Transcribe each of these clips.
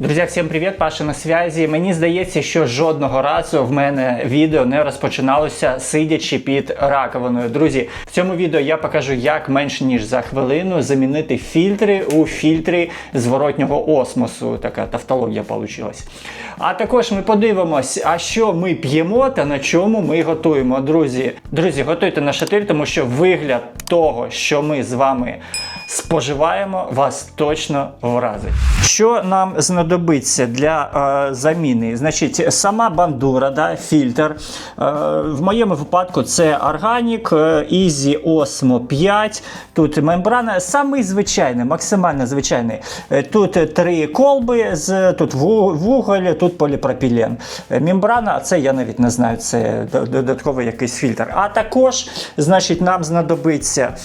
Друзі, всім привіт, Паша на зв'язі. Мені здається, що жодного разу в мене відео не розпочиналося сидячи під раковиною. Друзі, в цьому відео я покажу, як менш ніж за хвилину замінити фільтри у фільтри зворотнього осмосу. Така тавтологія вийшла. А також ми подивимось, а що ми п'ємо та на чому ми готуємо. Друзі, друзі, готуйте на шатир, тому що вигляд того, що ми з вами споживаємо, вас точно вразить. Що нам знадобиться для е, заміни? Значить, сама бандура, да, фільтр. Е, в моєму випадку це органік, е, Easy Osmo 5. Тут мембрана, самий звичайний, максимально звичайний. Е, Тут три колби, з, тут вуголь, тут поліпропілен. Е, Мембрана, це я навіть не знаю, це додатковий якийсь фільтр. А також, значить, нам знадобиться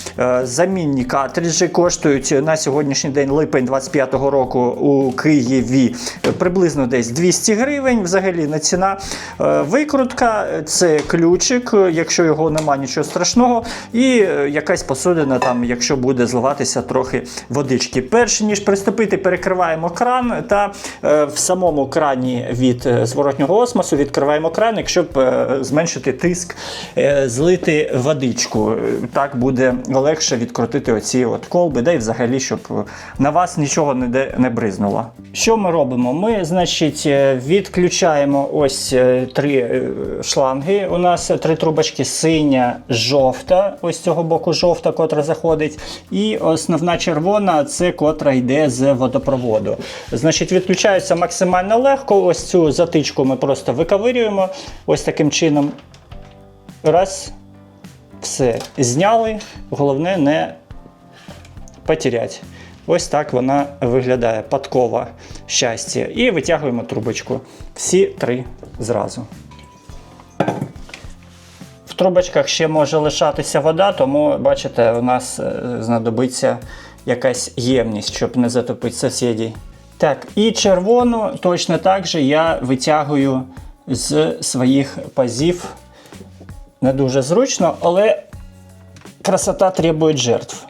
замінні картриджі, коштують на сьогоднішній день липень 25-го року у Києві приблизно десь 200 гривень. Взагалі не ціна. Е, Викрутка це ключик, якщо його нема, нічого страшного. І е, якась посудина, там, якщо буде зливатися трохи водички. Перш ніж приступити, перекриваємо кран та е, в самому крані від зворотнього осмосу відкриваємо краник, щоб зменшити тиск, злити водичку. Так буде легше відкрутити оці от колби, да і взагалі, щоб е, на вас нічого не, не бризнуло. Що ми робимо? Ми, значить, е, відключаємо ось е, три шланги. У нас три трубочки синя, жовта, ось цього боку жовта, котра заходить. І основна червона це котра йде з водопроводу. Значить, відключається максимально легко. Ось цю затичку ми просто виковирюємо. Ось таким чином. Раз. Все. Зняли. Головне не потерять. Ось так вона виглядає подкова щастя. І витягуємо трубочку. Всі три зразу. В трубочках ще може лишатися вода, тому, бачите, у нас е, знадобиться якась ємність, щоб не затопити сусідів. Так, і червону точно так же я витягую з своїх пазів. Не дуже зручно, але красота требує жертв.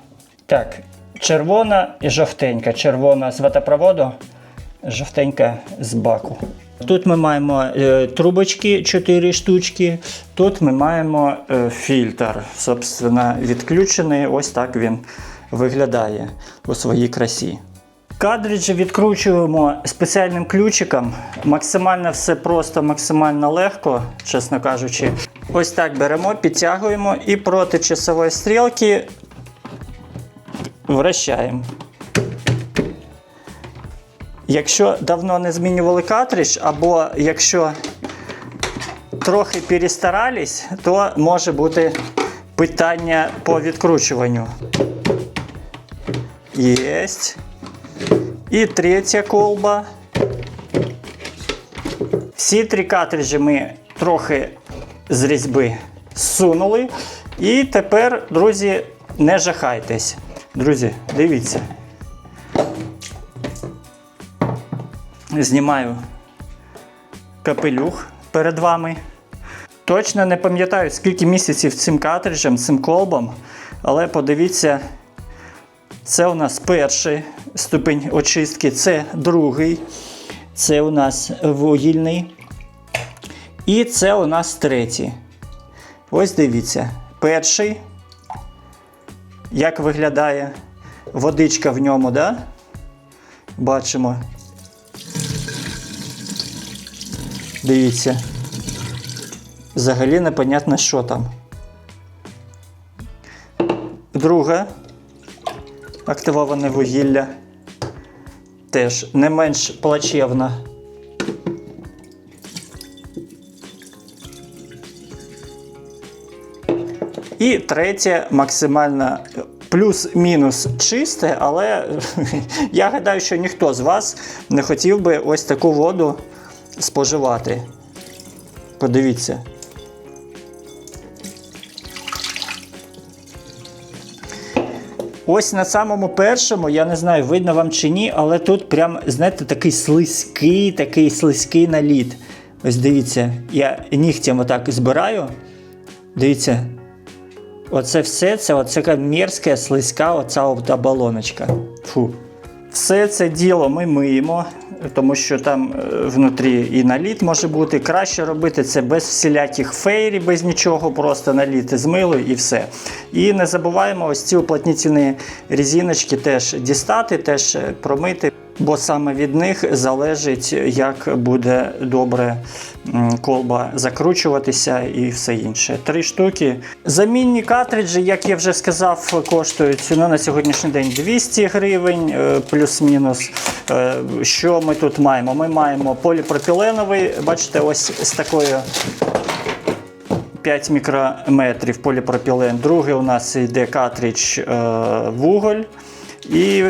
Так, червона і жовтенька. Червона з водопроводу, жовтенька з баку. Тут ми маємо е, трубочки 4 штучки. Тут ми маємо е, фільтр. Собственно, відключений. Ось так він виглядає у своїй красі. Картриджі відкручуємо спеціальним ключиком. Максимально все просто, максимально легко, чесно кажучи. Ось так беремо, підтягуємо і проти часової стрілки вращаємо. Якщо давно не змінювали картридж, або якщо трохи перестарались, то може бути питання по відкручуванню. Єсть. І третя колба. Всі три картриджі ми трохи з різьби зсунули. І тепер, друзі, не жахайтесь. Друзі, дивіться. Знімаю капелюх перед вами. Точно не пам'ятаю, скільки місяців цим картриджем, цим колбом, але подивіться, це у нас перший ступень очистки, це другий, це у нас вугільний. І це у нас третій. Ось дивіться, перший, як виглядає водичка в ньому, да? Бачимо. Дивіться. Взагалі непонятно, що там. Друге активоване вугілля. Теж не менш плачевна. І третє максимально плюс-мінус чисте, але я гадаю, що ніхто з вас не хотів би ось таку воду споживати. Подивіться. Ось на самому першому, я не знаю, видно вам чи ні, але тут прям, знаєте, такий слизький, такий слизький наліт. Ось дивіться, я нігтям отак збираю. Дивіться. Оце все, це оце мерзка, слизька оця оболоночка. Фу. Все це діло ми миємо. тому що там е, внутрі і наліт може бути. Краще робити це без всіляких фейрі, без нічого, просто наліти з милою і все. І не забуваємо ось ці уплотнітельні резиночки теж дістати, теж е, промити. Бо саме від них залежить, як буде добре колба закручуватися і все інше. Три штуки. Замінні картриджі, як я вже сказав, коштують ну, на сьогоднішній день 200 гривень е, плюс-мінус. Е, Що ми тут маємо? Ми маємо поліпропіленовий, бачите, ось з такою 5 мікрометрів поліпропілен. Другий у нас йде картридж е, вуголь. І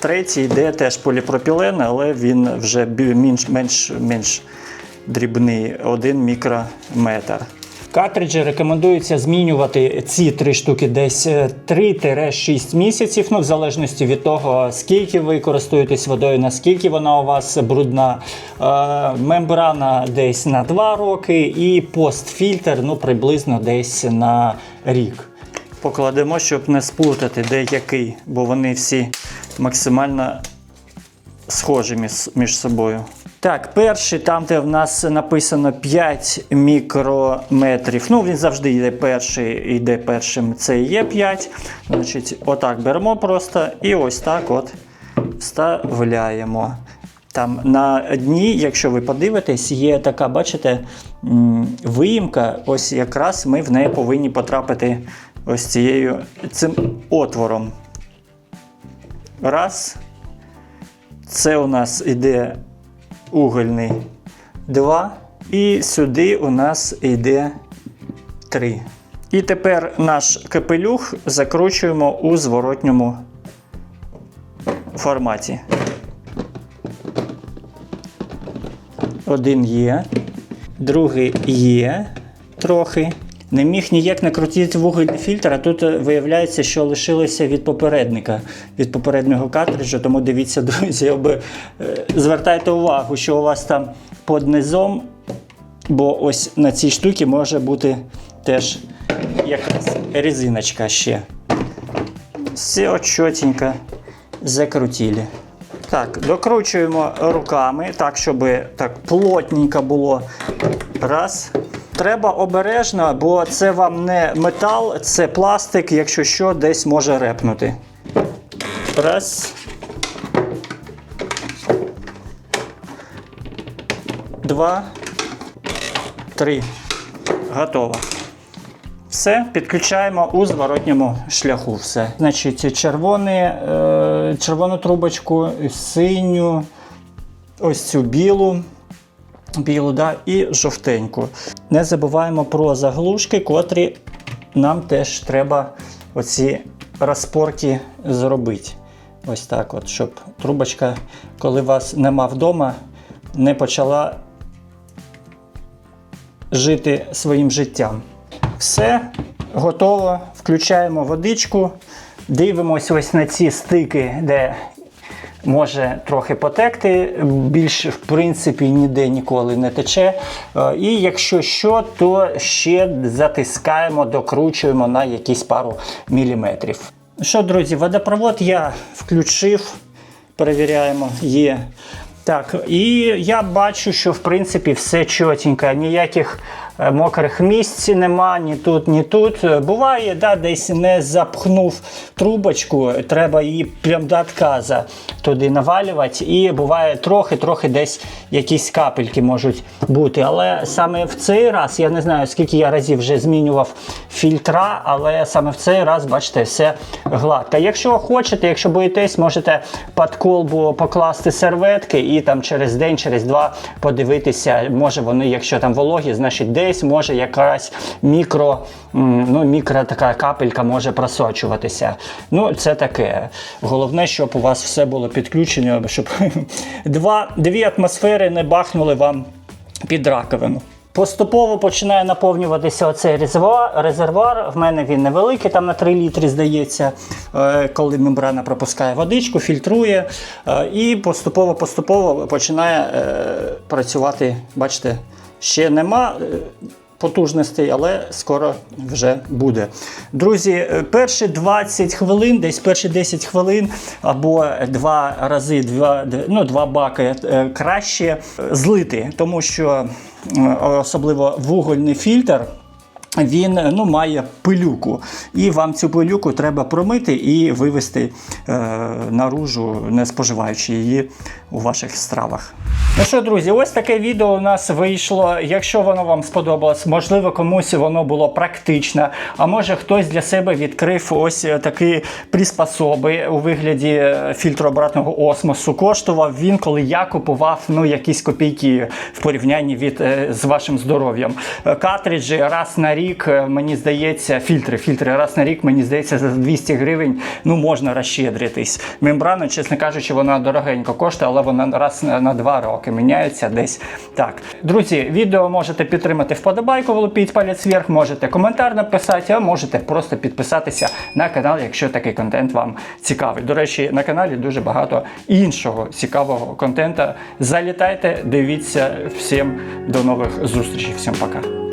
третій йде теж поліпропілен, але він вже менш, менш, менш дрібний 1 мікрометр. Картриджі рекомендується змінювати ці три штуки десь е, 3-6 місяців, ну в залежності від того, скільки ви користуєтесь водою, наскільки вона у вас брудна. Е, мембрана десь на 2 роки і постфільтр ну, приблизно десь на рік. Покладемо, щоб не сплутати де який, бо вони всі максимально схожі між, собою. Так, перший, там, де в нас написано 5 мікрометрів. Ну, він завжди йде перший, йде першим, це є 5. Значить, отак беремо просто і ось так от вставляємо. Там на дні, якщо ви подивитесь, є така, бачите, виїмка. Ось якраз ми в неї повинні потрапити ось цією цим отвором. Раз. Це у нас іде угольний 2. І сюди у нас йде 3. І тепер наш капелюх закручуємо у зворотньому форматі. Один є, другий є трохи. Не міг ніяк накрутити вугільний фільтр, а тут е, виявляється, що лишилося від попередника, від попереднього картриджа. Тому дивіться, друзі, аби, е, звертайте увагу, що у вас там під низом, бо ось на цій штуці може бути теж якась резиночка ще. Все чотенько закрутили. Так, докручуємо руками, так, щоб так плотненько було. Раз. Треба обережно, бо це вам не метал, це пластик, якщо що, десь може репнути. Раз. Два. Три. Готово. Все, підключаємо у зворотньому шляху. Все. Значить, червоний, е, червону трубочку, синю, ось цю білу, білу да, і жовтеньку. Не забуваємо про заглушки, котрі нам теж треба оці розпорки зробити. Ось так, от, щоб трубочка, коли вас нема вдома, не почала жити своїм життям. Все, готово. Включаємо водичку. Дивимося ось на ці стики, де може трохи потекти. Більш, в принципі, ніде ніколи не тече. Е, І якщо що, то ще затискаємо, докручуємо на якісь пару міліметрів. Що, друзі, водопровод я включив. Перевіряємо, є. Так, і я бачу, що в принципі все чотенько, ніяких мокрих місць нема, ні тут, ні тут. Е, Буває, да, десь не запхнув трубочку, треба її прям до отказа туди навалювати. І буває трохи-трохи десь якісь капельки можуть бути. Але саме в цей раз, я не знаю, скільки я разів вже змінював фільтра, але саме в цей раз, бачите, все гладко. Якщо хочете, якщо боїтесь, можете під колбу покласти серветки і там через день, через два подивитися, може вони, якщо там вологі, значить десь може якась мікро, ну, мікро така капелька може просочуватися. Ну, це таке. Головне, щоб у вас все було підключено, щоб два, дві атмосфери не бахнули вам під раковину. Поступово починає наповнюватися оцей резервуар. В мене він невеликий, там на 3 літри здається, Е, коли мембрана пропускає водичку, фільтрує. Е, І поступово-поступово починає е, працювати. Бачите, ще нема е, потужностей, але скоро вже буде. Друзі, е, перші 20 хвилин, десь перші 10 хвилин або два рази, два, ну, два баки е, краще злити, тому що особливо вугольний фільтр. Він ну, має пилюку, і вам цю пилюку треба промити і вивести е, наружу, не споживаючи її у ваших стравах. Ну що, друзі, ось таке відео у нас вийшло. Якщо воно вам сподобалось, можливо, комусь воно було практичне, а може хтось для себе відкрив ось такі приспособи у вигляді е, фільтрообратного осмосу. Коштував він, коли я купував ну, якісь копійки в порівнянні від, е, з вашим здоров'ям. Е, Картриджі раз на рік, е, мені здається, фільтри. Фільтри раз на рік, мені здається, за 200 гривень ну, можна розщедритись. Мембрана, чесно кажучи, вона дорогенько коштує, але вона раз на, на два роки міняється десь так. Друзі, відео можете підтримати вподобайку, влупіть палець вверх, можете коментар написати, а можете просто підписатися на канал, якщо такий контент вам цікавий. До речі, на каналі дуже багато іншого цікавого контенту. Залітайте, дивіться всім до нових зустрічей. Всім пока.